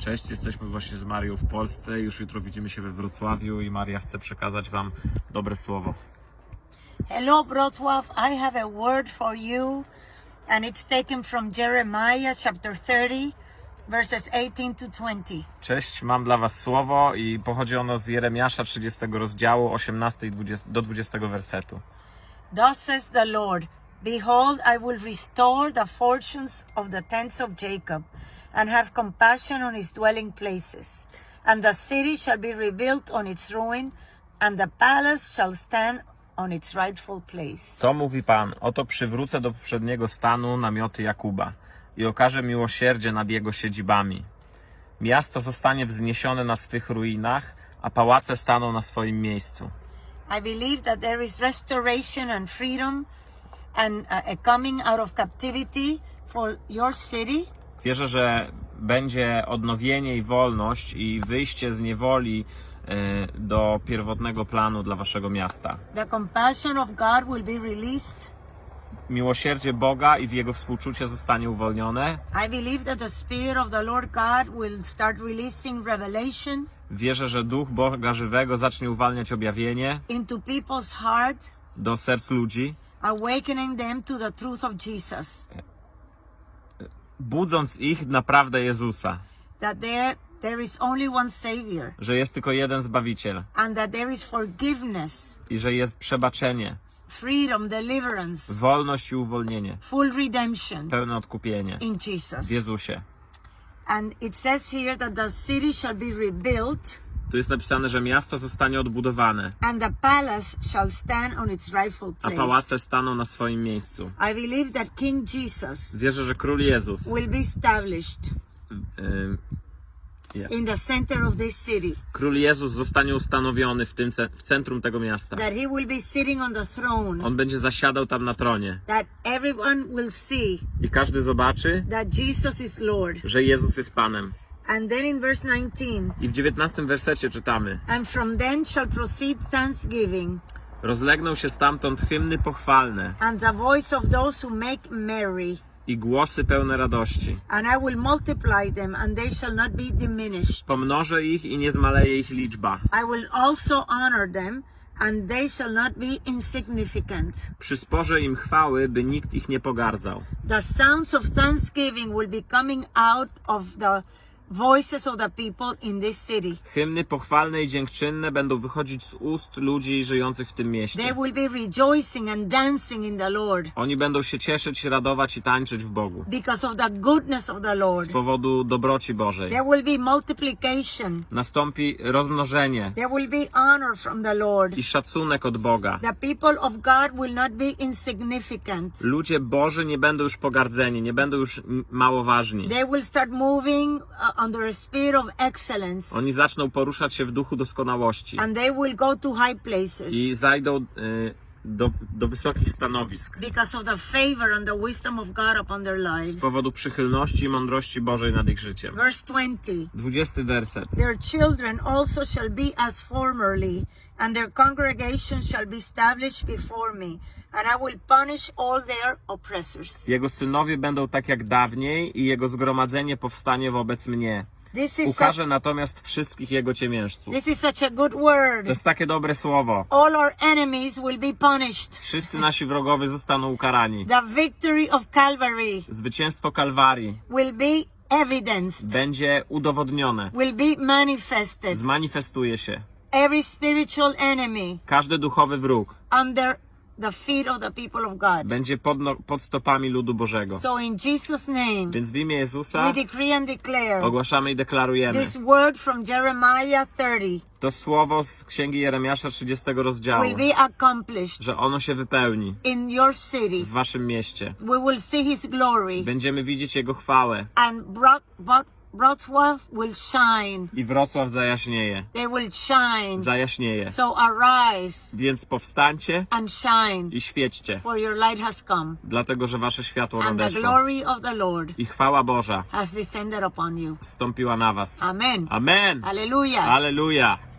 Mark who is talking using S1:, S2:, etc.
S1: Cześć, jesteśmy właśnie z Marią w Polsce. Już jutro widzimy się we Wrocławiu i Maria chce przekazać Wam dobre słowo.
S2: Hello, Wrocław. I have a word for you, and it's taken from Jeremiah chapter 30, verses 18 to 20.
S1: Cześć, mam dla Was słowo i pochodzi ono z Jeremiasza 30 rozdziału 18 i 20, do 20 wersetu.
S2: Thus says the Lord Behold, I will restore the fortunes of the tents of Jacob, and have compassion on his dwelling places. And the city shall be rebuilt on its ruin, and the palace shall stand on its rightful place.
S1: To mówi Pan, oto przywrócę do poprzedniego stanu namioty Jakuba i okażę miłosierdzie nad jego siedzibami. Miasto zostanie wzniesione na swych ruinach, a pałace staną na swoim miejscu.
S2: I believe that there is restoration and freedom and uh, a coming out of captivity for your city.
S1: Wierzę, że będzie odnowienie i wolność i wyjście z niewoli e, do pierwotnego planu dla waszego miasta.
S2: The compassion of God will be released.
S1: Miłosierdzie Boga i w jego współczucie zostanie uwolnione.
S2: I believe that the Spirit of the Lord God will start releasing revelation
S1: Wierzę, że Duch Boga żywego zacznie uwalniać objawienie
S2: into people's heart,
S1: do serc ludzi,
S2: awakening them to the truth of Jesus.
S1: Budząc ich naprawdę Jezusa,
S2: That there, there is only one Savior,
S1: że jest tylko jeden Zbawiciel.
S2: And that there is forgiveness,
S1: i że jest przebaczenie,
S2: freedom, deliverance,
S1: wolność i uwolnienie,
S2: full redemption.
S1: Pełne odkupienie.
S2: In
S1: w
S2: Jesus.
S1: Jezusie.
S2: And it says here that the city shall be rebuilt
S1: Tu jest napisane, że miasto zostanie odbudowane,
S2: and the palace shall stand on its rightful
S1: a
S2: place.
S1: pałace staną na swoim miejscu.
S2: I believe that King Jesus
S1: Wierzę, że Król Jezus
S2: will be established
S1: Ym,
S2: in the center of this city,
S1: Król Jezus zostanie ustanowiony w, tym, ce- w centrum tego miasta.
S2: that he will be sitting on the throne,
S1: On będzie zasiadał tam na tronie
S2: that everyone will see
S1: i każdy zobaczy,
S2: that Jesus is Lord.
S1: że Jezus jest Panem.
S2: And then in verse 19,
S1: I w 19 wersecie czytamy:
S2: and from then shall proceed thanksgiving
S1: Rozlegną się stamtąd hymny pochwalne
S2: and the voice of those who make merry.
S1: i głosy pełne radości.
S2: And I will multiply them, and they shall not be diminished.
S1: Pomnożę ich i nie zmaleje ich liczba.
S2: I will also honor them, and they shall not be insignificant.
S1: Przysporzę im chwały, by nikt ich nie pogardzał.
S2: The sounds of thanksgiving will be coming out of the voices of the people in this city.
S1: Hymny pochwalne i dziękczynne będą wychodzić z ust ludzi żyjących w tym
S2: They
S1: mieście.
S2: will be rejoicing and dancing in the Lord
S1: Oni będą się cieszyć, radować i tańczyć w Bogu.
S2: because of the goodness of the Lord.
S1: Z powodu dobroci Bożej.
S2: There will be multiplication.
S1: Nastąpi rozmnożenie
S2: There will be honor from the Lord.
S1: i szacunek od Boga.
S2: The people of God will not be insignificant.
S1: Ludzie Boży nie będą już pogardzeni, nie będą już mało ważni.
S2: They will start moving uh, under a spirit of excellence.
S1: Oni zaczną poruszać się w duchu doskonałości
S2: And they will go to high places
S1: i zajdą y, do, do wysokich stanowisk
S2: because of the favor and the wisdom of God upon their
S1: z
S2: lives.
S1: powodu przychylności i mądrości Bożej nad ich życiem.
S2: Verse 20
S1: 20 werset.
S2: Their children also shall be as formerly, and their congregation shall be established before me, and I will punish all their oppressors.
S1: Jego synowie będą tak jak dawniej i jego zgromadzenie powstanie wobec mnie.
S2: This is,
S1: Ukaże
S2: such,
S1: natomiast wszystkich jego ciemiężców.
S2: this is such a good word.
S1: To jest takie dobre słowo.
S2: All our enemies will be punished.
S1: Wszyscy nasi wrogowie zostaną ukarani.
S2: The victory of Calvary
S1: Zwycięstwo Kalwarii
S2: will be evidenced,
S1: będzie udowodnione.
S2: will be manifested.
S1: Zmanifestuje się.
S2: Every spiritual enemy
S1: Każdy duchowy wróg
S2: under the feet of the people of God.
S1: będzie pod, no, pod stopami ludu Bożego.
S2: So in Jesus' name,
S1: Więc w imię
S2: we
S1: Jezusa
S2: decree and declare
S1: ogłaszamy i deklarujemy.
S2: this word from Jeremiah 30
S1: To słowo z Księgi Jeremiasza 30 rozdziału,
S2: will be accomplished
S1: że ono się wypełni
S2: in your city.
S1: w waszym mieście.
S2: We will see His glory,
S1: Będziemy widzieć Jego chwałę
S2: and Bro- Bro- Wrocław will shine.
S1: i Wrocław zajaśnieje.
S2: They will shine.
S1: Zajaśnieje.
S2: So arise
S1: Więc powstańcie
S2: and shine,
S1: i świećcie,
S2: for your light has come,
S1: dlatego że wasze światło
S2: and the glory of the Lord
S1: I chwała Boża
S2: has descended upon you.
S1: stąpiła na was.
S2: Amen.
S1: Amen!
S2: Hallelujah.
S1: Aleluja!